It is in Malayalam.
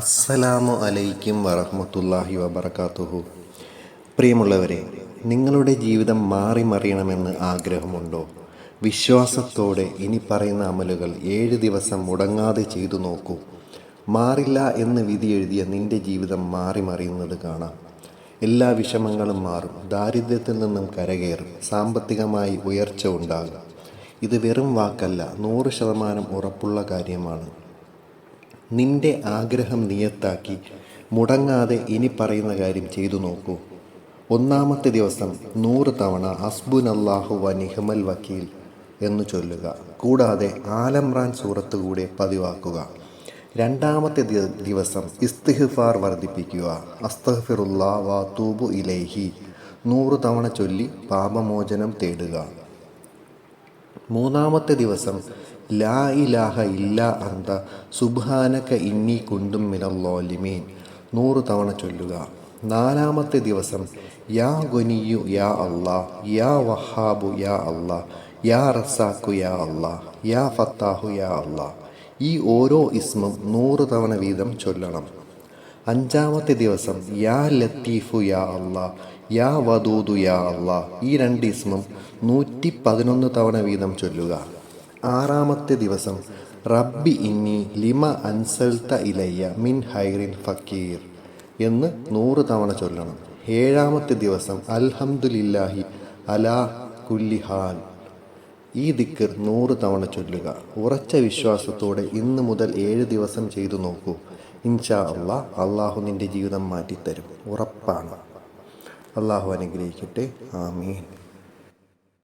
അസ്സലാമു അലൈക്കും വറഹമത്തല്ലാഹി വബറകാതുഹു പ്രിയമുള്ളവരെ നിങ്ങളുടെ ജീവിതം മാറി മറിയണമെന്ന് ആഗ്രഹമുണ്ടോ? വിശ്വാസത്തോടെ ഇനി പറയുന്ന അമലുകൾ ഏഴ് ദിവസം മുടങ്ങാതെ ചെയ്തു നോക്കൂ. മാറില്ല എന്ന് വിധി എഴുതിയ നിന്റെ ജീവിതം മാറി മറിയുന്നത് കാണാം. എല്ലാ വിഷമങ്ങളും മാറും. ദാരിദ്ര്യത്തിൽ നിന്നും കരകയറും. സാമ്പത്തികമായി ഉയർച്ച ഉണ്ടാകും. ഇത് വെറും വാക്കല്ല. നൂറ് ശതമാനം ഉറപ്പുള്ള കാര്യമാണ്. നിന്റെ ആഗ്രഹം നിയത്താക്കി. മുടങ്ങാതെ ഇനി പറയുന്ന കാര്യം ചെയ്തു നോക്കൂ. ഒന്നാമത്തെ ദിവസം നൂറ് തവണ അസ്ബുൻ അള്ളാഹു വ നിഹമൽ വക്കീൽ എന്ന് ചൊല്ലുക. കൂടാതെ ആലംറാൻ സൂറത്ത് കൂടെ പതിവാക്കുക. രണ്ടാമത്തെ ദിവസം ഇസ്തിഹ്ഫാർ വർദ്ധിപ്പിക്കുക. അസ്തഹഫിറുല്ലാ വാ തൂബു ഇലൈഹി. നൂറ് തവണ ചൊല്ലി പാപമോചനം തേടുക. മൂന്നാമത്തെ ദിവസം ലാ ഇലാഹ ഇല്ല അന്ത സുബ്ഹാനക ഇന്നി കുണ്ടും മിനല്ലോലിമീൻ നൂറ് തവണ ചൊല്ലുക. നാലാമത്തെ ദിവസം യാ ഗൊനിയു യാ അള്ളാ യാ വഹാബു യാ അള്ളാ യാ റസാഖു യാ അള്ളാ യാ ഫത്താഹു യാ അള്ളാ. ഈ ഓരോ ഇസ്മും നൂറ് തവണ വീതം ചൊല്ലണം. അഞ്ചാമത്തെ ദിവസം യാ ലത്തീഫു യാ അള്ളാ യാ വദൂദു യാ അള്ളാ. ഈ രണ്ട് ഇസ്മം നൂറ്റി പതിനൊന്ന് തവണ വീതം ചൊല്ലുക. ആറാമത്തെ ദിവസം റബ്ബി ഇന്നി ലിമ അൻസൽത്ത ഇലയ്യ മിൻ ഹൈറിൻ ഫക്കീർ എന്ന് നൂറ് തവണ ചൊല്ലണം. ഏഴാമത്തെ ദിവസം അൽഹംദുലില്ലാഹി അലാ കുല്ലി ഹാൽ. ഈ ദിക്കർ നൂറ് തവണ ചൊല്ലുക. ഉറച്ച വിശ്വാസത്തോടെ ഇന്ന് മുതൽ ഏഴ് ദിവസം ചെയ്തു നോക്കൂ. ഇൻഷാ അള്ളാഹ് അള്ളാഹു നിന്റെ ജീവിതം മാറ്റിത്തരും. ഉറപ്പാണ്. അള്ളാഹു അനുഗ്രഹിക്കട്ടെ. ആമീൻ.